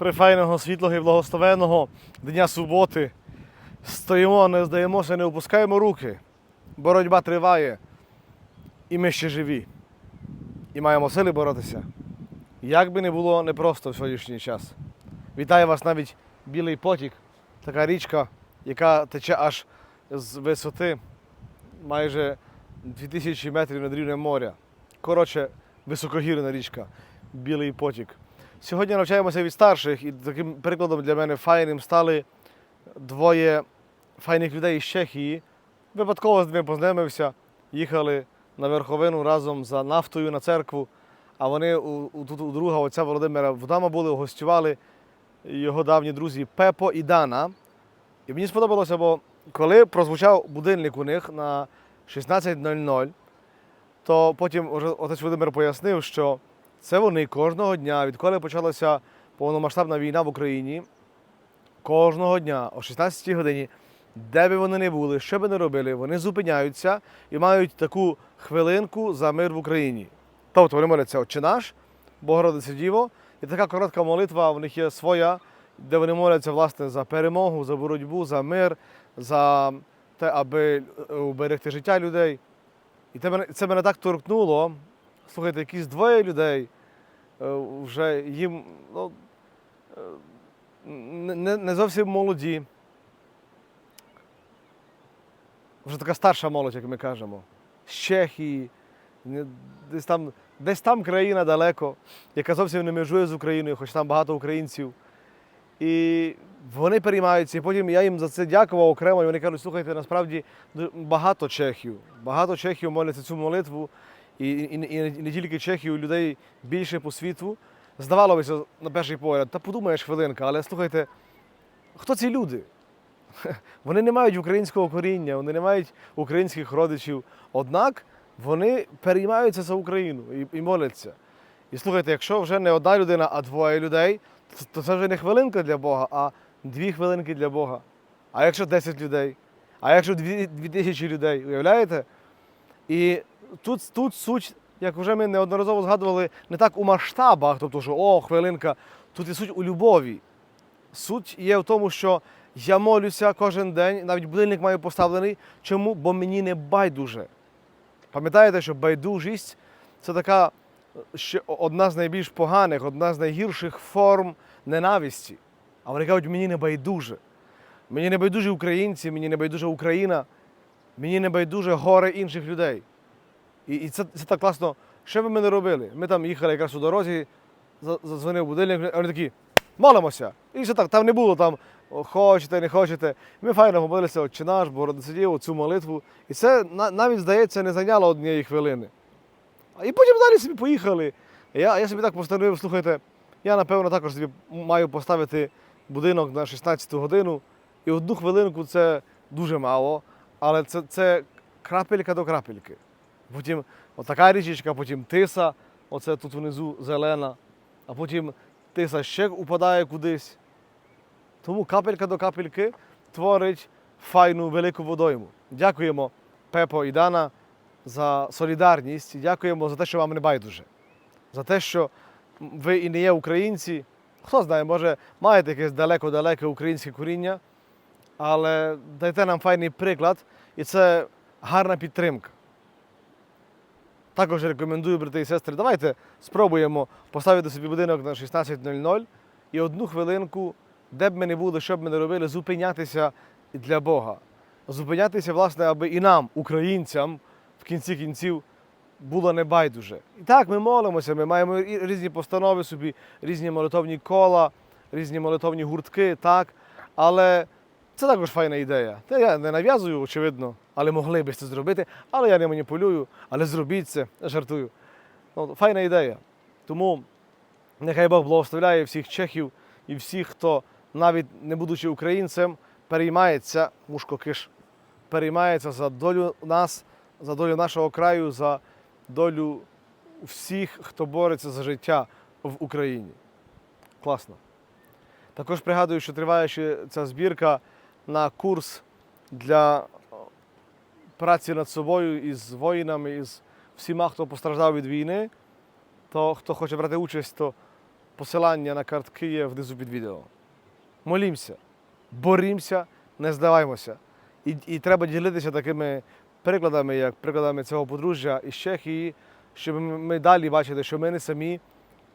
файного, світлого і благословеного дня суботи. Стоїмо, не здаємося, не опускаємо руки. Боротьба триває. І ми ще живі. І маємо сили боротися. Як би не було непросто в сьогоднішній час. Вітаю вас навіть білий потік, така річка, яка тече аж з висоти майже 2000 метрів над рівнем моря. Коротше, високогірна річка, білий потік. Сьогодні навчаємося від старших, і таким прикладом для мене файним стали двоє файних людей із Чехії. Випадково з ними познайомився, їхали на верховину разом за нафтою на церкву. А вони у, у, тут у друга отця Володимира вдома були, гостювали його давні друзі Пепо і Дана. І мені сподобалося, бо коли прозвучав будильник у них на 16.00, то потім отець Володимир пояснив, що це вони кожного дня, відколи почалася повномасштабна війна в Україні, кожного дня о 16 годині, де би вони не були, що би не робили, вони зупиняються і мають таку хвилинку за мир в Україні. Тобто вони моляться Отче наш, Богородице Діво, і така коротка молитва в них є своя, де вони моляться власне за перемогу, за боротьбу, за мир, за те, аби уберегти життя людей. І це мене так торкнуло. Слухайте, якісь двоє людей е, вже їм ну, е, не, не- зовсім молоді. Вже така старша молодь, як ми кажемо. З Чехії, десь там, десь там країна далеко, яка зовсім не межує з Україною, хоч там багато українців. І вони переймаються, і потім я їм за це дякував окремо. І вони кажуть, слухайте, насправді багато чехів, багато чехів моляться цю молитву, і, і, і, не тільки чехів, людей більше по світу. Здавалося на перший погляд, та подумаєш хвилинка, але слухайте, хто ці люди? Вони не мають українського коріння, вони не мають українських родичів. Однак вони переймаються за Україну і, і моляться. І слухайте, якщо вже не одна людина, а двоє людей, то- це вже не хвилинка для Бога, а дві хвилинки для Бога. А якщо 10 людей, а якщо дві, дві тисячі людей, уявляєте? І тут, тут суть, як вже ми неодноразово згадували, не так у масштабах, тобто, що о, хвилинка, тут і суть у любові. Суть є в тому, що я молюся кожен день, навіть будильник маю поставлений. Чому? Бо мені не байдуже. Пам'ятаєте, що байдужість це така ще одна з найбільш поганих, одна з найгірших форм ненависті. А вони кажуть, мені не байдуже. Мені не байдуже українці, мені не байдуже Україна, мені не байдуже горе інших людей. І, і це, це так класно. Що би ми не робили? Ми там їхали якраз у дорозі, за- задзвонив будильник, вони такі, молимося. І все так, там не було там, хочете, не хочете. Ми файно помолилися, Отче наш, Богородице Діво, цю молитву. І це навіть, здається, не зайняло однієї хвилини. І потім далі собі поїхали. Я, я собі так постановив, слухайте, я напевно також собі маю поставити будинок на 16 годину. І одну хвилинку це дуже мало, але це, це крапелька до крапельки. Потім отака річечка, потім тиса, оце тут внизу зелена, а потім тиса ще упадає кудись. Тому капелька до капельки творить файну велику водойму. Дякуємо Пепо і Дана за солідарність. Дякуємо за те, що вам не байдуже. За те, що ви і не є українці. Хто знає, може, маєте якесь далеко-далеке українське коріння, але дайте нам файний приклад, і це гарна підтримка. Також рекомендую, брати і сестри, давайте спробуємо поставити собі будинок на 16.00 і одну хвилинку, де б ми не були, що б ми не робили, зупинятися для Бога. Зупинятися, власне, аби і нам, українцям, в кінці кінців, було не байдуже. І так, ми молимося, ми маємо різні постанови собі, різні молитовні кола, різні молитовні гуртки, так. Але це також файна ідея. Та я не нав'язую, очевидно, але могли б це зробити. Але я не маніпулюю, але зробіть це, жартую. Ну, файна ідея. Тому нехай Бог благословляє всіх чехів і всіх, хто, навіть не будучи українцем, переймається, мушко киш, переймається за долю нас, за долю нашого краю, за долю всіх, хто бореться за життя в Україні. Класно. Також пригадую, що триває ще ця збірка на курс для праці над собою із воїнами, із всіма, хто постраждав від війни. То хто хоче брати участь, то Посилання на картки є внизу під відео. Молімося, борімося, не здаваймося. І, і треба ділитися такими прикладами, як прикладами цього подружжя із Чехії, щоб ми далі бачили, що ми не самі,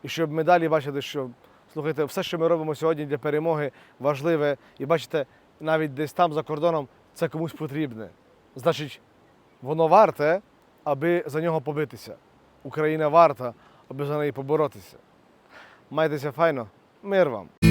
і щоб ми далі бачили, що слухайте, все, що ми робимо сьогодні для перемоги, важливе. І бачите, навіть десь там за кордоном це комусь потрібне. Значить, воно варте, аби за нього побитися. Україна варта, аби за неї поборотися. Майтеся файно, мир вам!